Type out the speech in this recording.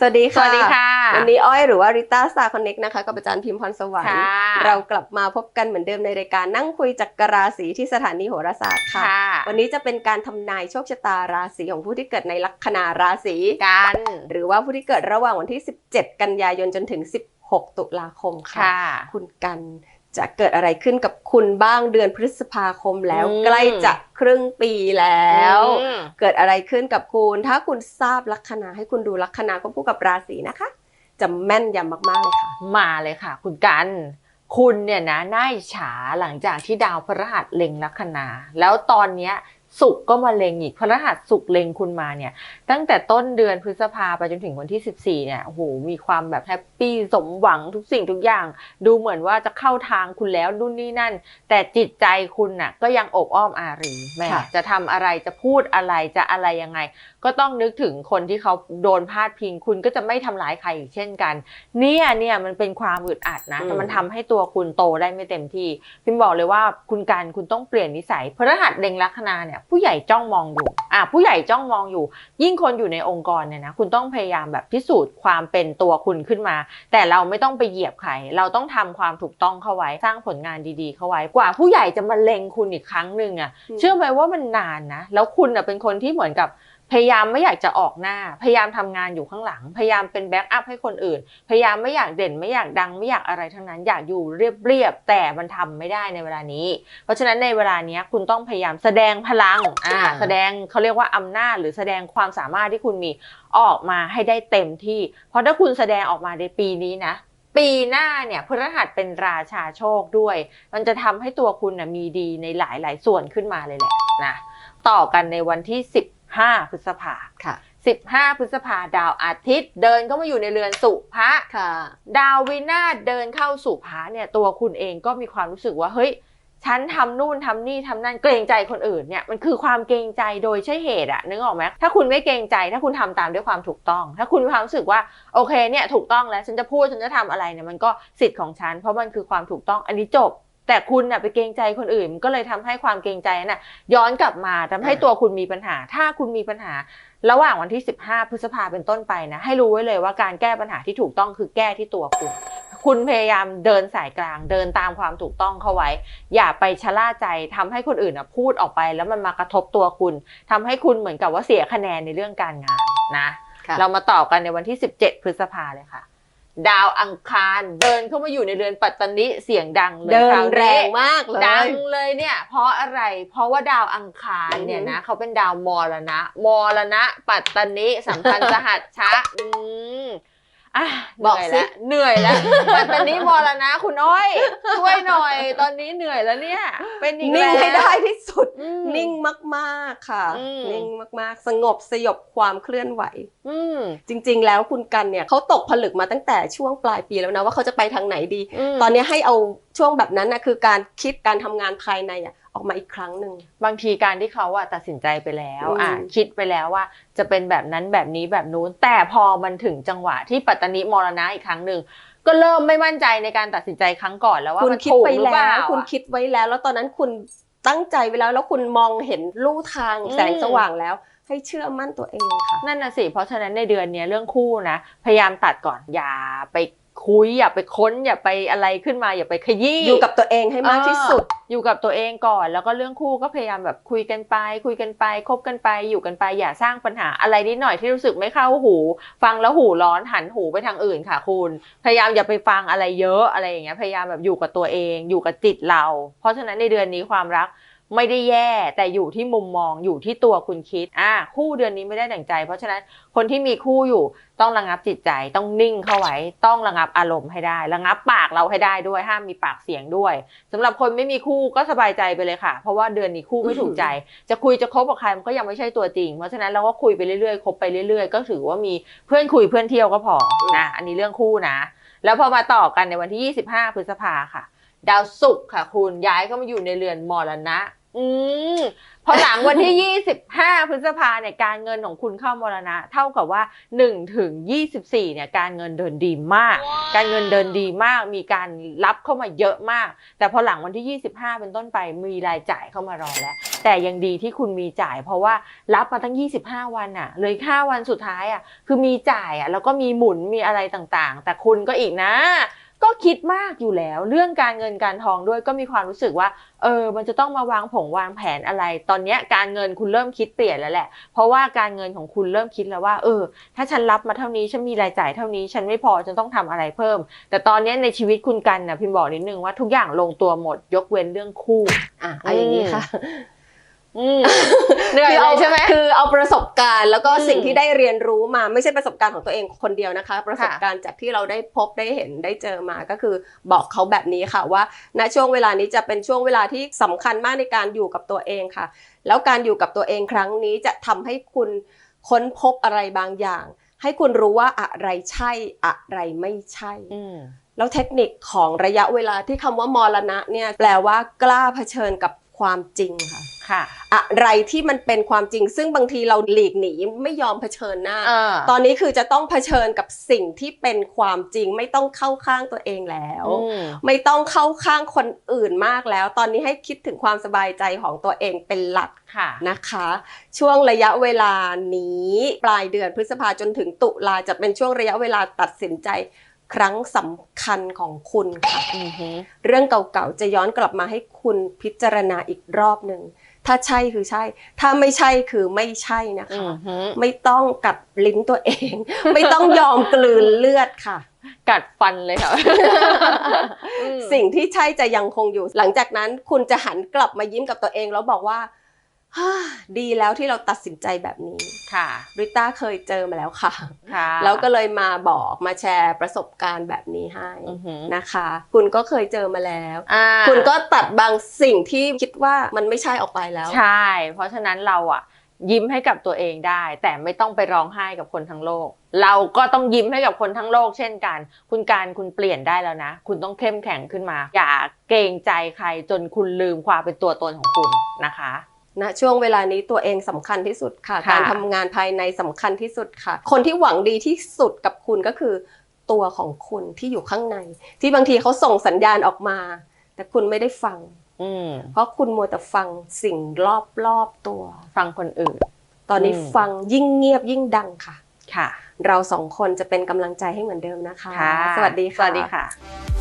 สวัสดีค่ะ สวัสดีค่ะ วันนี้อ้อยหรือว่าริต้าสตาร์คอนเน็กนะคะกับอาจารย์พิมพ์พรสวรรค์ค่ะเรากลับมาพบกันเหมือนเดิมในรายการนั่งคุยจักรราศีที่สถานีโหราศาสตร์ค่ะค่ะวันนี้จะเป็นการทำนายโชคชะตาราศีของผู้ที่เกิดในลัคนาราศีกัน หรือว่าผู้ที่เกิดระหว่างวันที่ 17 กันยายนจนถึง 16 ตุลาคมค่ะค่ะคุณกัน จะเกิดอะไรขึ้นกับคุณบ้างเดือนพฤษภาคมแล้วอืมใกล้จะครึ่งปีแล้วอืมเกิดอะไรขึ้นกับคุณ ถ้าคุณทราบลัคนาให้คุณดูลัคนาควบคู่กับราศีนะคะ จะแม่นยำมากๆเลยค่ะ มาเลยค่ะ คุณกันคุณเนี่ยนะน่าอิจฉาหลังจากที่ดาวพฤหัสเล็งลัคนา แล้วตอนเนี้ย สุกร์ก็มาเล็งอีกพฤหัสสุกร์เล็งคุณมาเนี่ย ตั้งแต่ต้นเดือนพฤษภาไปจนถึงวันที่ 14 เนี่ยโอ้โหมีความแบบแฮปปี้สมหวังทุกสิ่งทุกอย่าง ดูเหมือนว่าจะเข้าทางคุณแล้วนู่นนี่นั่น แต่จิตใจคุณน่ะก็ยังอบอ้อมอารีแหม่ค่ะจะทำอะไรจะพูดอะไรจะอะไรยังไง ก็ต้องนึกถึงคนที่เขาโดนพาดพิงคุณก็จะไม่ทำร้ายใครอีกเช่นกัน เนี่ยเนี่ยมันเป็นความอึดอัดนะอืมแต่มันทำให้ตัวคุณโตได้ไม่เต็มที่พิมบอกเลยว่าคุณการคุณต้องเปลี่ยนนิสัยพฤหัสเล็งลัคนาเนี่ยผู้ใหญ่จ้องมองอยู่อะผู้ใหญ่จ้องมองอยู่ ยิ่งคนอยู่ในองค์กรเนี่ยนะคุณต้องพยายามแบบพิสูจน์ความเป็นตัวคุณขึ้นมา แต่เราไม่ต้องไปเหยียบใครเราต้องทำความถูกต้องเข้าไว้สร้างผลงานดีๆ เข้าไว้กว่า ผู้ใหญ่จะมาเล็งคุณอีกครั้งหนึ่งอะอืมเชื่อไหมว่ามันนานนะแล้วคุณอะเป็นคนที่เหมือนกับ พยายามไม่อยากจะออกหน้า พยายามทำงานอยู่ข้างหลัง พยายามเป็นแบ็กอัพให้คนอื่น พยายามไม่อยากเด่นไม่อยากดังไม่อยากอะไรทั้งนั้นอยากอยู่เรียบๆแต่มันทำไม่ได้ในเวลานี้ เพราะฉะนั้นในเวลาเนี้ยคุณต้องพยายามแสดงพลังอ่าอ่าแสดงเขาเรียกว่าอำนาจ หรือแสดงความสามารถที่คุณมีออกมาให้ได้เต็มที่ เพราะถ้าคุณแสดงออกมาในปีนี้นะปีหน้าเนี่ยพฤหัสเป็นราชาโชคด้วย มันจะทำให้ตัวคุณนะมีดีในหลายๆ ส่วนขึ้นมาเลยแหละนะต่อกันในวันที่ 15 พฤษภาค่ะ 15 พฤษภาดาวอาทิตย์ เดินเข้ามาอยู่ในเรือนสุภะค่ะ ดาววินาศเดินเข้าสู่พระเนี่ยตัวคุณเองก็มีความรู้สึกว่าเฮ้ยฉันทำนู่นทำนี่ทำนั่นเกรงใจคนอื่นเนี่ยมันคือความเกรงใจโดยใช่เหตุอะนึกออกไหมถ้าคุณไม่เกรงใจถ้าคุณทำตามด้วยความถูกต้อง ถ้าคุณมีความรู้สึกว่าโอเคเนี่ยถูกต้องแล้วฉันจะพูดฉันจะทำอะไรเนี่ยมันก็สิทธิ์ของฉันเพราะมันคือความถูกต้องอันนี้จบ แต่คุณน่ะไปเกรงใจคนอื่นมันก็เลยทำให้ความเกรงใจนั้นน่ะ ย้อนกลับมาทำให้ตัวคุณมีปัญหา ถ้าคุณมีปัญหา ระหว่างวันที่ 15 พฤษภาเป็นต้นไปนะให้รู้ไว้เลยว่าการแก้ปัญหาที่ถูกต้องคือแก้ที่ตัวคุณคุณพยายามเดินสายกลางเดินตามความถูกต้องเข้าไว้ อย่าไปชะล่าใจทำให้คนอื่นนะพูดออกไป แล้วมันมากระทบตัวคุณทำให้คุณเหมือนกับว่าเสียคะแนนในเรื่องการงานนะค่ะเรามาต่อกันในวันที่ 17 พฤษภาเลยค่ะ ดาวอังคารเดินเข้ามาอยู่ในเรือนปัตตนิเสียงดังเลยเดิคนราวแรนี้งมากเลยดังเลยเนี่ย เพราะอะไร เพราะว่าดาวอังคารเนี่ยนะเขาเป็นดาวมรณะมรณะ ปัตตนิสัมพันธ์สหัสชะอืม อะบอกสิเหนื่อยแล้วเหนื่อยแล้วปัตตนิมรณะคุณน้อยช่วยหน่อย ตอนนี้เหนื่อยแล้วเนี่ย เป็นอีกนิ่งแล้วให้ได้ที่สุดอืมนิ่งมากๆค่ะอืมนิ่งมากๆ สงบสยบความเคลื่อนไหวอืมจริง ๆ แล้วคุณกันเนี่ยเขาตกผลึกมาตั้งแต่ช่วงปลายปีแล้วนะว่าเขาจะไปทางไหนดีมตอนนี้ให้เอาช่วงแบบนั้นนะคือการคิดการทำงานภายในอะ ออกมาอีกครั้งหนึ่ง บางทีการที่เขาอะตัดสินใจไปแล้วอืม อะคิดไปแล้วว่า จะเป็นแบบนั้นแบบนี้แบบนู้น แต่พอมันถึงจังหวะที่ปัตตนิมรณะอีกครั้งหนึ่งก็เริ่มไม่มั่นใจในการตัดสินใจครั้งก่อนแล้วว่าคุณมันคิดถูกไปหรือเปแล้ล่าว คุณอะคิดไว้แล้ว แล้วตอนนั้นคุณตั้งใจไว้แล้ว แล้วคุณมองเห็นลู่ทางอืม แสงสว่างแล้ว ให้เชื่อมั่นตัวเองค่ะ นั่นน่ะสิ เพราะฉะนั้นในเดือนเนี้ยเรื่องคู่นะ พยายามตัดก่อนอย่าไป คุยอย่าไปค้นอย่าไปอะไรขึ้นมาอย่าไปขยี้อยู่กับตัวเองให้มากที่สุดเอออยู่กับตัวเองก่อน แล้วก็เรื่องคู่ก็พยายามแบบคุยกันไป คุยกันไปคบกันไป อยู่กันไปอย่าสร้างปัญหาอะไรนิดหน่อยที่รู้สึกไม่เข้าหู ฟังแล้วหูร้อนหันหูไปทางอื่นค่ะคุณ พยายามอย่าไปฟังอะไรเยอะอะไรอย่างเงี้ยพยายามแบบอยู่กับตัวเอง อยู่กับจิตเรา เพราะฉะนั้นในเดือนนี้ความรัก ไม่ได้แย่แต่อยู่ที่มุมมองอยู่ที่ตัวคุณคิดอะคู่เดือนนี้ไม่ได้ดั่งใจ เพราะฉะนั้นคนที่มีคู่อยู่ต้องระงับจิตใจต้องนิ่งเข้าไว้ ต้องระงับอารมณ์ให้ได้ ระงับปากเราให้ได้ด้วยห้ามมีปากเสียงด้วยสำหรับคนไม่มีคู่ก็สบายใจไปเลยค่ะ เพราะว่าเดือนนี้คู่ไม่ถูกใจ จะคุยจะคบกับใครมันก็ยังไม่ใช่ตัวจริง เพราะฉะนั้นเราก็คุยไปเรื่อยๆคบไปเรื่อย ๆ ก็ถือว่ามีเพื่อนคุยเพื่อนเที่ยวก็พอนะอันนี้เรื่องคู่นะ แล้วพอมาต่อกันในวันที่ 25 พฤษภาค่ะ ดาวศุกร์ค่ะ คุณย้ายเข้ามาอยู่ในเรือนมรณะ ออืมพอหลังวันที่ 25 พฤษภาเนี่ยการเงินของคุณเข้ามรณะ เท่ากับว่า1ถึง24เนี่ยการเงินเดินดีมาก การเงินเดินดีมาก มีการรับเข้ามาเยอะมาก แต่พอหลังวันที่ 25 เป็นต้นไปมีรายจ่ายเข้ามารอแล้ว แต่ยังดีที่คุณมีจ่าย เพราะว่ารับมาตั้ง 25 วันอะเหลย5วันสุดท้ายอะคือมีจ่ายอะแล้วก็มีหมุนมีอะไรต่างๆ แต่คุณก็อีกนะ ก็คิดมากอยู่แล้ว เรื่องการเงินการทองด้วยก็มีความรู้สึกว่า เออ มันจะต้องมาวางผงวางแผนอะไร ตอนเนี้ยการเงินคุณเริ่มคิดเปลี่ยนแล้วแหละ เพราะว่าการเงินของคุณเริ่มคิดแล้วว่า เออ ถ้าฉันรับมาเท่านี้ฉันมีรายจ่ายเท่านี้ฉันไม่พอฉันต้องทำอะไรเพิ่ม แต่ตอนเนี้ยในชีวิตคุณกันนะพิมพ์บอกนิดนึงว่าทุกอย่างลงตัวหมดยกเว้นเรื่องคู่อะเอาอย่างนี้ค่ะอืม เหนื่อยคือเลเอายใช่ไหมคือเอาประสบการณ์แล้วก็อืมสิ่งที่ได้เรียนรู้มาไม่ใช่ประสบการณ์ของตัวเองคนเดียวนะคะ ประสบการณ์จากที่เราได้พบได้เห็นได้เจอมาก็คือบอกเขาแบบนี้ค่ะว่าณช่วงเวลานี้จะเป็นช่วงเวลาที่สำคัญมากในการอยู่กับตัวเองค่ะ แล้วการอยู่กับตัวเองครั้งนี้จะทำให้คุณค้นพบอะไรบางอย่าง ให้คุณรู้ว่าอะไรใช่อะไรไม่ใช่อืมแล้วเทคนิคของระยะเวลาที่คำว่ามรณะเนี่ยแปลว่ากล้าเผชิญกับความจริงค่ะ ค่ะ อะไรที่มันเป็นความจริง ซึ่งบางทีเราหลีกหนีไม่ยอมเผชิญหน้าเออตอนนี้คือจะต้องเผชิญกับสิ่งที่เป็นความจริง ไม่ต้องเข้าข้างตัวเองแล้วอืมไม่ต้องเข้าข้างคนอื่นมากแล้ว ตอนนี้ให้คิดถึงความสบายใจของตัวเองเป็นหลักค่ะนะคะ ช่วงระยะเวลานี้ปลายเดือนพฤษภาจนถึงตุลาจะเป็นช่วงระยะเวลาตัดสินใจครั้งสำคัญของคุณค่ะอือหือเรื่องเก่าๆ จะย้อนกลับมาให้คุณพิจารณาอีกรอบหนึ่ง ถ้าใช่คือใช่ ถ้าไม่ใช่คือไม่ใช่นะอืคะอหือไม่ต้องกัดลิ้นตัวเอง ไม่ต้องยอมกลืนเลือดค่ะ กัดฟันเลยค่ะ สิ่งที่ใช่จะยังคงอยู่ หลังจากนั้นคุณจะหันกลับมายิ้มกับตัวเองแล้วบอกว่าฮ่า ดีแล้วที่เราตัดสินใจแบบนี้ค่ะริต้าเคยเจอมาแล้วค่ะค่ะแล้วก็เลยมาบอกมาแชร์ประสบการณ์แบบนี้ให้อือหือนะคะ คุณก็เคยเจอมาแล้วอ่าคุณก็ตัดบางสิ่งที่คิดว่ามันไม่ใช่ออกไปแล้ว ใช่ เพราะฉะนั้นเราอะยิ้มให้กับตัวเองได้ แต่ไม่ต้องไปร้องไห้กับคนทั้งโลก เราก็ต้องยิ้มให้กับคนทั้งโลก เช่นกัน คุณการคุณเปลี่ยนได้แล้วนะ คุณต้องเข้มแข็งขึ้นมา อย่าเกรงใจใครจนคุณลืมความเป็นตัวตนของคุณนะคะ ณช่วงเวลานี้ตัวเองสำคัญที่สุดค่ะค่ะการทำงานภายในสำคัญที่สุดค่ะ คนที่หวังดีที่สุดกับคุณก็คือ ตัวของคุณที่อยู่ข้างใน ที่บางทีเขาส่งสัญญาณออกมา แต่คุณไม่ได้ฟังอืมเพราะคุณมัวแต่ฟังสิ่งรอบๆตัว ฟังคนอื่น ตอนนี้อืมฟังยิ่งเงียบยิ่งดังค่ะ ค่ะ เราสองคนจะเป็นกำลังใจให้เหมือนเดิมนะคะค่ะสวัสดีค่ะ สวัสดีค่ะ